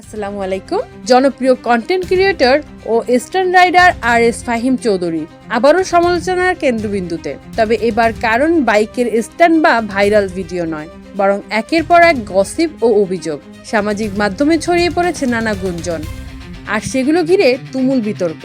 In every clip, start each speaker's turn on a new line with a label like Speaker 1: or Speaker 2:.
Speaker 1: আসসালামু আলাইকুম। জনপ্রিয় কন্টেন্ট ক্রিয়েটর ও eastern rider R S Fahim Chowdhury. আবারও সমালোচনার কেন্দ্রবিন্দুতে। তবে এবার কারণ বাইকের স্ট্যান্ড বা ভাইরাল ভিডিও নয়, বরং একের পর এক গসিপ ও অভিযোগ। সামাজিক মাধ্যমে ছড়িয়ে পড়েছে নানা গুঞ্জন। আর সেগুলো ঘিরে তুমুল বিতর্ক।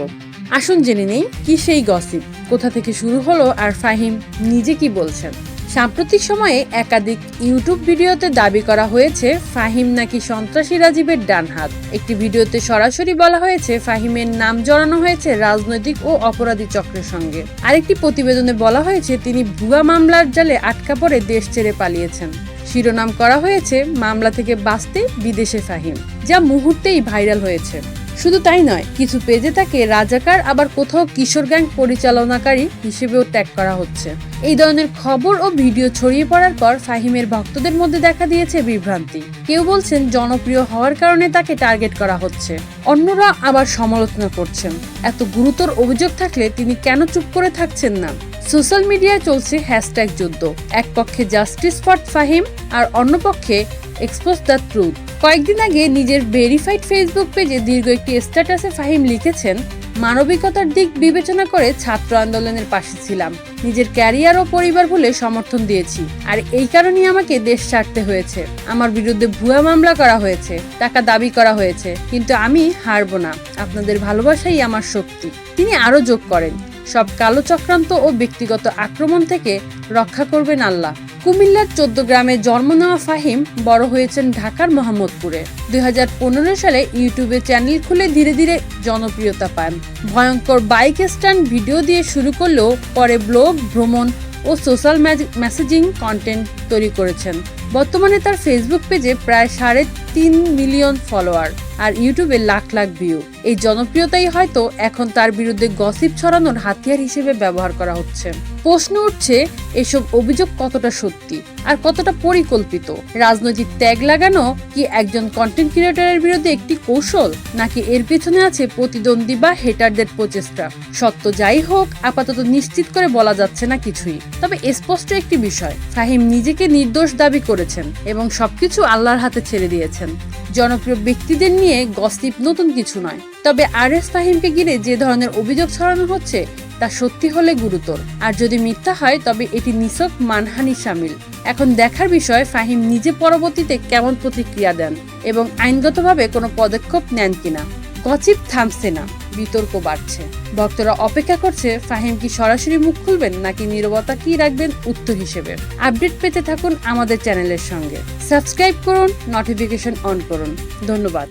Speaker 1: আসুন জেনে নেই, কি সেই গসিপ কোথা থেকে শুরু হলো? আর ফাহিম নিজে কি বলছেন? সাম্প্রতিক সময়ে একাধিক ইউটিউব ভিডিওতে দাবি করা হয়েছে, ফাহিম নাকি সন্ত্রাসী রাজীবের ডান হাত। একটি ভিডিওতে সরাসরি বলা হয়েছে, ফাহিমের নাম জড়ানো হয়েছে রাজনৈতিক ও অপরাধী চক্রের সঙ্গে। আরেকটি প্রতিবেদনে বলা হয়েছে, তিনি ভুয়া মামলার জালে আটকা পড়ে দেশ ছেড়ে পালিয়েছেন। শিরোনাম করা হয়েছে, মামলা থেকে বাঁচতে বিদেশে ফাহিম, যা মুহূর্তেই ভাইরাল হয়েছে। শুধু তাই নয়, কিছু পেজে তাকে রাজাকার, আবার কোথাও কিশোর গ্যাং পরিচালনাকারী হিসেবেও ট্যাগ করা হচ্ছে। এই ধরনের খবর ও ভিডিও ছড়িয়ে পড়ার পর ফাহিমের ভক্তদের মধ্যে দেখা দিয়েছে বিভ্রান্তি। কেউ বলছেন জনপ্রিয় হওয়ার কারণে তাকে টার্গেট করা হচ্ছে। অন্যরা আবার সমালোচনা করছেন। এত গুরুতর অভিযোগ থাকলে তিনি কেন চুপ করে থাকছেন না? সোশ্যাল মিডিয়ায় চলছে হ্যাশট্যাগ যুদ্ধ। এক পক্ষে জাস্টিস ফর ফাহিম আর অন্য পক্ষে এক্সপোজ দ্য ট্রুথ কয়েকদিন আগে নিজের ভেরিফাইড ফেসবুক পেজে দীর্ঘ একটি স্ট্যাটাসে ফাহিম লিখেছেন, মানবিকতার দিক বিবেচনা করে ছাত্র আন্দোলনের পাশে ছিলাম। নিজের ক্যারিয়ার ও পরিবার বলে সমর্থন দিয়েছি। আর এই কারণেই আমাকে দেশ ছাড়তে হয়েছে। আমার বিরুদ্ধে ভুয়া মামলা করা হয়েছে, টাকা দাবি করা হয়েছে, কিন্তু আমি হারবো না। আপনাদের ভালোবাসাই আমার শক্তি। তিনি আরও যোগ করেন, সব কালো চক্রান্ত ও ব্যক্তিগত আক্রমণ থেকে রক্ষা করবেন আল্লাহ। কুমিল্লার চোদ্দ গ্রামে জন্ম নেওয়া ফাহিম বড় হয়েছেন ঢাকার মোহাম্মদপুরে। দুই হাজার পনেরো সালে ইউটিউবে চ্যানেল খুলে ধীরে ধীরে জনপ্রিয়তা পান ভয়ঙ্কর বাইক স্ট্যান্ড ভিডিও দিয়ে শুরু করলেও পরে ব্লগ, ভ্রমণ ও সোশ্যাল মেসেজিং কন্টেন্ট তৈরি করেছেন। বর্তমানে তার ফেসবুক পেজে প্রায় সাড়ে তিন মিলিয়ন ফলোয়ার। আর ইউটিউবে লাখ লাখ ভিউ। এই জনপ্রিয়তাই হয়তো এখন তার বিরুদ্ধে গসিপ ছড়ানোর হাতিয়ার হিসেবে ব্যবহার করা হচ্ছে। প্রশ্ন উঠছে, এসব অভিযোগ কতটা সত্যি আর কতটা পরিকল্পিত? রাজনৈতিক ত্যাগ লাগানো কি একজন কন্টেন্ট ক্রিয়েটরের বিরুদ্ধে একটি কৌশল? নাকি এর পেছনে আছে প্রতিদ্বন্দ্বী বা হেটারদের প্রচেষ্টা? সত্য যাই হোক, আপাতত নিশ্চিত করে বলা যাচ্ছে না কিছুই। তবে স্পষ্ট একটি বিষয়, ফাহিম নিজেকে নির্দোষ দাবি করেছেন এবং সবকিছু আল্লাহর হাতে ছেড়ে দিয়েছেন। জনপ্রিয় ব্যক্তিদের নিয়ে গসিপ নতুন কিছু নয়। তবে আর এস ফাহিমকে ঘিরে যে ধরনের অভিযোগ ছড়ানো হচ্ছে, তা সত্যি হলে গুরুতর। আর যদি মিথ্যা হয়, তবে এটি নিছক মানহানি সামিল। এখন দেখার বিষয়, ফাহিম নিজে পরবর্তীতে কেমন প্রতিক্রিয়া দেন এবং আইনগতভাবে কোনো পদক্ষেপ নেন কিনা। গচিপ থামছে না, বিতর্ক বাড়ছে। ভক্তরা অপেক্ষা করছে, ফাহিম কি সরাসরি মুখ খুলবেন, নাকি নিরবতা কি রাখবেন উত্তর হিসেবে? আপডেট পেতে থাকুন আমাদের চ্যানেলের সঙ্গে। সাবস্ক্রাইব করুন নোটিফিকেশন অন করুন। ধন্যবাদ।